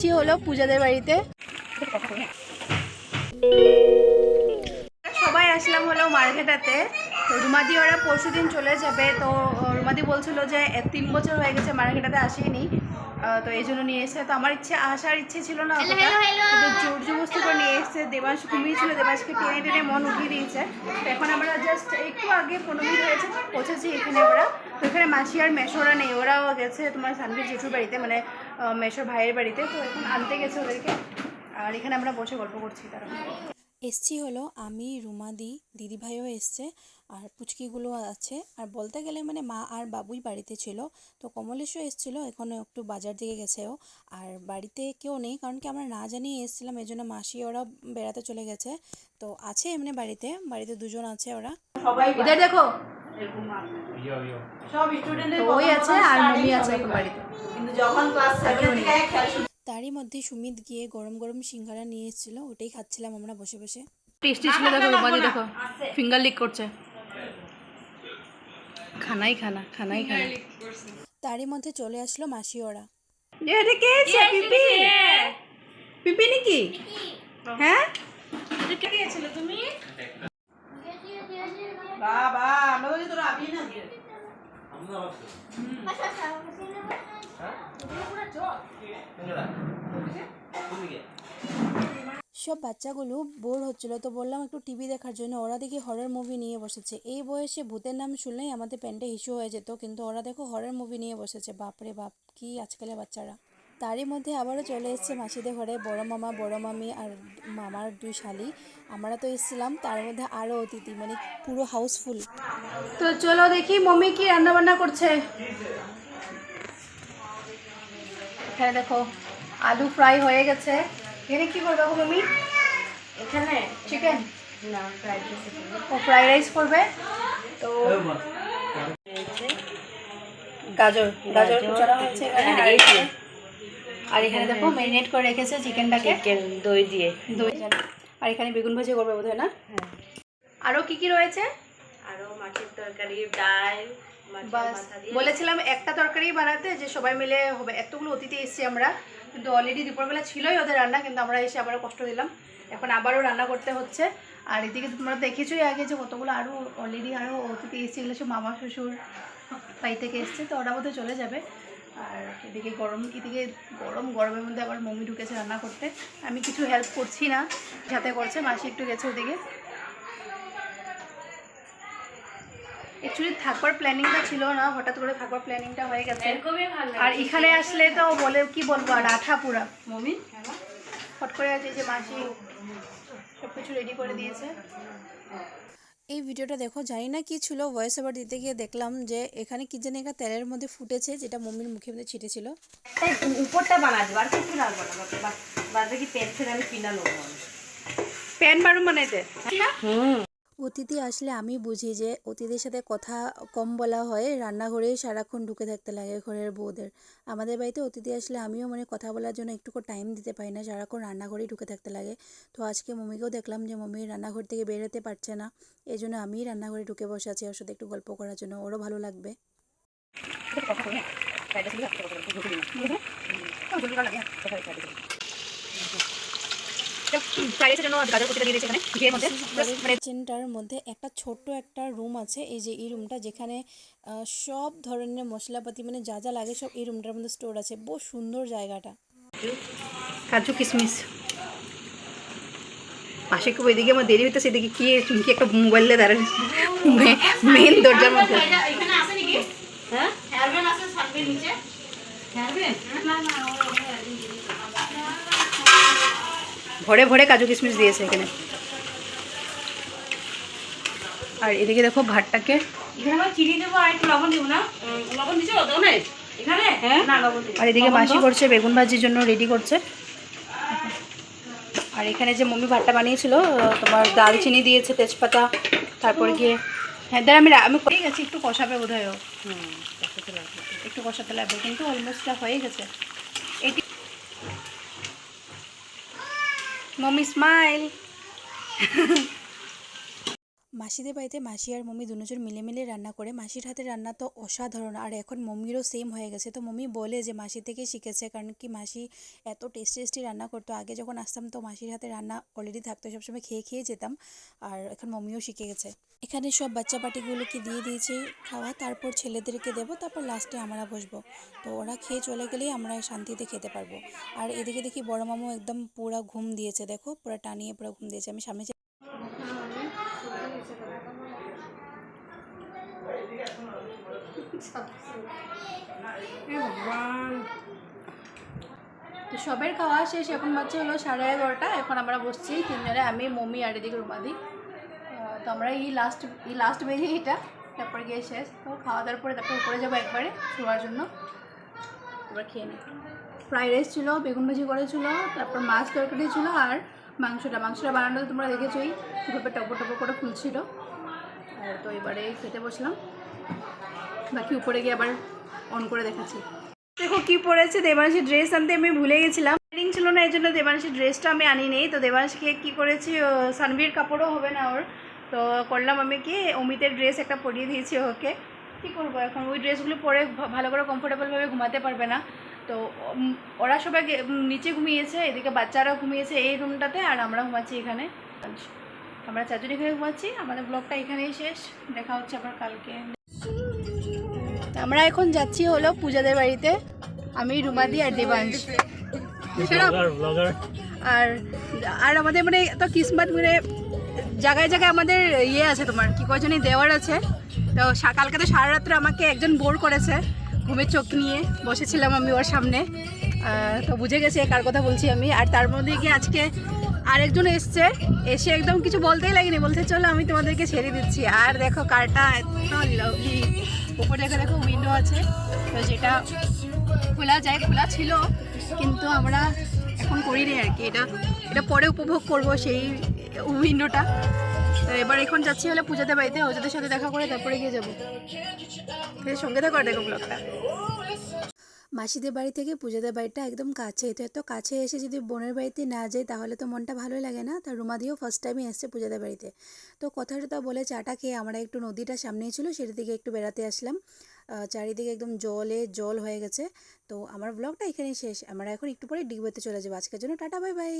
কি হলো পূজাদের বাড়িতে। সবাই আসলাম হলো মার্কেটাতে। রুমাদি ওরা পরশু দিন চলে যাবে। তো, রুমাদি বলছিল যে, তিন বছর হয়ে গেছে মার্কেটাতে আসেনি। তো এই জন্য নিয়ে এসেছে তো আমার ইচ্ছে আসার ইচ্ছে ছিল না। কিন্তু জোর জবস্তি করে নিয়ে এসেছে দেবাংশ ঘুমিয়েছিল দেবাংশকে টেনে টেনে মন উঠিয়ে দিয়েছে। তো এখন আমরা জাস্ট একটু আগে পনেরো মিনিট হয়েছে পৌঁছেছি এখানে ওরা তো এখানে মাসি আর মেশোরা নেই ওরাও গেছে তোমার সানভীর জেঠুর বাড়িতে মানে মেশোর ভাইয়ের বাড়িতে। তো এখন আনতে গেছে ওদেরকে। আর এখানে আমরা বসে গল্প করছি তারা এসছি হলো আমি রুমাদি দিদিভাইও এসছে আর পুচকিগুলো আছে। আর বলতে গেলে মানে মা আর বাবুই বাড়িতে ছিল তো কমলেশও এসেছিল এখনও একটু বাজার দিকে গেছেও। আর বাড়িতে কেউ নেই কারণ কি আমরা না জানিয়ে এসেছিলাম এই জন্য মাসি ওরা বেড়াতে চলে গেছে। তো আছে এমনি বাড়িতে বাড়িতে দুজন আছে ওরা। ইধার দেখো। সব স্টুডেন্টের ওই আছে আর মমি আছে বাড়িতে। কিন্তু যখন ক্লাস থেকে খেলা তারই মধ্যে সুমিত গিয়ে গরম গরম সিঙ্গারা নিয়ে এসেছিল ওটাই খাচ্ছিলাম আমরা বসে বসে। টেস্টি ছিল দেখো দেখো ফিঙ্গার লিক করছে। খানাই খানা খানাই খানা। তারই মধ্যে চলে আসলো মাসি ওরা এটা কে আছে পিপি? পিপি নাকি? হ্যাঁ? বাবা আমরা বলি তোরা আবি না দিয়ে সব বাচ্চাগুলো বোর হচ্ছিল তো বললাম একটু টিভি দেখার জন্য। ওরা দেখি হরের মুভি নিয়ে বসেছে। এই বয়সে ভূতের নাম শুনলেই আমাদের প্যান্টে হিসু হয়ে যেত কিন্তু ওরা দেখো হরের মুভি নিয়ে বসেছে। বাপরে বাপ কি আজকালের বাচ্চারা। তারই মধ্যে আবারও চলে এসেছে মাসিদের ঘরে বড় মামা বড় মামি আর মামার দুই শালি। আমরা তো এসেছিলাম তার মধ্যে আরও অতিথি মানে পুরো হাউসফুল তো চলো দেখি মম্মি কি রান্না বান্না করছে। এখানে দেখো আলু ফ্রাই হয়ে গেছে। এখানে কি করবে গো মম্মি এখানে? চিকেন না ফ্রাইড রাইস ও ফ্রাইড রাইস করবে? তো গাজর গাজর কুচানো হয়েছে এখানে। আর এখানে- দেখো ম্যারিনেট করে রেখেছে চিকেনটাকে চিকেন দই দিয়ে। দই। আর এখানে বেগুন ভাজি করবে বোধহয় না? হ্যাঁ। আরও কি কি রয়েছে? আরও মাছের তরকারি ডাল বাস। বলেছিলাম একটা তরকারি বানাতে যে সবাই মিলে হবে। এতগুলো অতিথি এসেছি আমরা। কিন্তু অলরেডি দুপুরবেলা ছিলই ওদের রান্না কিন্তু আমরা এসে আবারও কষ্ট দিলাম। এখন আবারও রান্না করতে হচ্ছে। আর এদিকে তোমরা দেখেছোই আগে যে কতগুলো আরও অলরেডি আরও অতিথি এসেছে এগুলো সব মামা শ্বশুর বাড়ি থেকে এসছে তো ওরা বোধহয় চলে যাবে। আর এদিকে গরম এদিকে গরম গরমের মধ্যে আবার মমি ঢুকেছে রান্না করতে। আমি কিছু হেল্প করছি না সাথে করছে মাসি একটু গেছে ওদিকে। অ্যাকচুয়ালি থাকবার প্ল্যানিংটা ছিল না হঠাৎ করে থাকবার প্ল্যানিংটা হয়ে গেছে। আর এখানে আসলে তো বলে কি বলব আর আঠা পুরা। মমি হট করে আছে যে মাসি সব কিছু রেডি করে দিয়েছে। এই ভিডিওটা দেখো জানি না কি ছিল ভয়েস ওভার দিতে গিয়ে দেখলাম যে এখানে কি জানি একটা তেলের মধ্যে ফুটেছে যেটা মম্মির মুখে মধ্যে ছিটেছিল। তাই উপরটা বানা দেবো আর কিছু রাখব না বাদ বাদ কি পেন ফের আমি কিনা নেব প্যান বারো বানাইতে হুম। অতিথি আসলে আমি বুঝি যে অতিথির সাথে কথা কম বলা হয়, রান্নাঘরেই সারাক্ষণ ঢুকে থাকতে লাগে ঘরের বউদের। আমাদের বাড়িতে অতিথি আসলে আমিও মানে কথা বলার জন্য একটুকু টাইম দিতে পারি না, সারাক্ষণ রান্নাঘরেই ঢুকে থাকতে লাগে। তো আজকে মম্মিকেও দেখলাম যে মম্মি রান্নাঘর থেকে বেরোতে পারছে না এই জন্য আমিই রান্নাঘরে ঢুকে বসে আছি ওর সাথে একটু গল্প করার জন্য, ওরও ভালো লাগবে। কিচেনটার মধ্যে। একটা ছোট্ট একটা রুম আছে এই যে এই রুমটা যেখানে আহ, সব ধরনের মশলাপাতি মানে যা যা লাগে সব এই রুমটার মধ্যে স্টোর আছে। বহু সুন্দর জায়গাটা। কাজু কিশমিশ। পাশে খুব এদিকে আমার দেরি হইতেছে এদিকে কি চুমকি একটা মোবাইল দিয়ে দাঁড়ানো মেন দরজার মধ্যে। এখানে হ্যাঁ? হেয়ারব্যান্ড আছে সামনে নিচে। না না ভরে ভরে কাজু কিশমিশ দিয়েছে এখানে। আর এদিকে দেখো ভাতটাকে। আর হ্যাঁ? আর এদিকে মাসি করছে বেগুন ভাজির জন্য রেডি করছে। আর এখানে যে মম্মি ভাতটা বানিয়েছিল তোমার দালচিনি দিয়েছে তেজপাতা তারপর গিয়ে হ্যাঁ দাঁড়া আমি আমি করে গেছি একটু কষাবে বোধ হয় একটু কষাতে লাগবে কিন্তু অলমোস্ট হয়ে গেছে। মম্মি স্মাইল মাসিদের বাড়িতে মাসি আর মম্মি দুজন মিলে মিলে রান্না করে, মাসির হাতে রান্না তো অসাধারণ। আর এখন মম্মিরও সেম হয়ে গেছে। তো মম্মি বলে যে মাসি থেকে শিখেছে, কারণ কি মাসি এত টেস্টি টেস্টি রান্না করতো। আগে যখন আসতাম তো মাসির হাতে রান্না অলরেডি থাকতো, সবসময় খেয়ে খেয়ে যেতাম। আর এখন মম্মিও শিখে গেছে। এখানে সব বাচ্চা পাটিগুলোকে দিয়ে দিয়েছে খাওয়া, তারপর ছেলেদেরকে দেবো, তারপর লাস্টে আমরা বসবো। তো ওরা খেয়ে চলে গেলেই আমরা শান্তিতে খেতে পারব। আর এদিকে দেখি বড় মামু একদম পুরা ঘুম দিয়েছে, দেখো? পুরো টানিয়ে পুরো ঘুম দিয়েছে। আমি সামনে তো সবের খাওয়া শেষ, এখন বাচ্চা হলো সাড়ে এগারোটা, এখন আমরা বসছি তিনজনে, আমি, মমি আর এদিকে রুমাদি। তো আমরা এই লাস্ট এই লাস্ট বেজে এটা, তারপর গিয়ে শেষ। তো খাওয়া দাওয়ার পরে তারপর উপরে যাব একবারে শোয়ার জন্য। এবার খেয়ে নিই ফ্রাইড রাইস ছিল, বেগুন ভাজি করেছিল, তারপর মাছ তরকারি ছিল আর মাংসটা। মাংসটা বানানো তোমরা দেখেছোই কীভাবে টপো টপো করে ফুলছিল। তো এবারে খেতে বসলাম। বাকি উপরে গিয়ে আবার অন করে দেখাচ্ছি। দেখো কি পরেছে? দেবাংশী ড্রেস আনতে আমি ভুলে গেছিলাম। ট্রেনিং ছিল না এই জন্য দেবাংশী ড্রেসটা আমি আনি নেই তো দেবাংশীকে কী করেছি? সানভির কাপড়ও হবে না ওর। তো করলাম আমি কি, অমিতের ড্রেস একটা পরিয়ে দিয়েছি ওকে। কী করব এখন? ওই ড্রেসগুলো পরে ভালো করে কমফোর্টেবলভাবে ঘুমাতে পারবে না। তো ওরা সবাই নিচে ঘুমিয়েছে, এদিকে বাচ্চারা ঘুমিয়েছে এই রুমটাতে আর আমরা ঘুমাচ্ছি এখানে। আমরা চারজনে এখানে ঘুমাচ্ছি। আমাদের ব্লগটা এখানেই শেষ। দেখা হচ্ছে আবার কালকে। আমরা এখন যাচ্ছি হলো পূজাদের বাড়িতে। আমি রুমাদি আর দেবাংশ। আর আর আমাদের মানে এত কিসমত মানে জায়গায় জায়গায় আমাদের ইয়ে আছে তোমার কি কয়জনই দেওয়ার আছে। তো কালকে তো সারা রাত্রে আমাকে একজন বোর করেছে ঘুমের চোখ নিয়ে বসেছিলাম আমি ওর সামনে। তো বুঝে গেছে কার কথা বলছি আমি। আর তার মধ্যে গিয়ে আজকে আরেকজন এসছে এসে একদম কিছু বলতেই লাগেনি। বলতে চলো আমি তোমাদেরকে ছেড়ে দিচ্ছি। আর দেখো কারটা এত লাভলি উপরে এখানে দেখো উইন্ডো আছে। তো যেটা খোলা যায়, খোলা ছিল, কিন্তু আমরা এখন করি নি আর কি। এটা এটা পরে উপভোগ করব সেই উইন্ডোটা তো এবার এখন যাচ্ছি হলে পূজাতে বাড়িতে ওজাদের সাথে দেখা করে তারপরে গিয়ে যাব। সঙ্গে থাকো আর দেখো ব্লগটা মাসিদের বাড়ি থেকে পূজাদের বাড়িটা একদম কাছে। তো এত কাছে এসে যদি বোনের বাড়িতে না যাই, তাহলে তো মনটা ভালো লাগে না। তা দিয়েও ফার্স্ট টাইমই এসছে পূজাদের বাড়িতে। তো কথা তো বলে চাটা খেয়ে আমরা একটু নদীটা সামনেই ছিল, সেটার দিকে একটু বেড়াতে আসলাম। চারিদিকে একদম জলে জল হয়ে গেছে। তো আমার ব্লগটা এখানেই শেষ। আমরা এখন একটু পরে ডিগবাতে চলে যাব। আজকের জন্য টাটা বাই বাই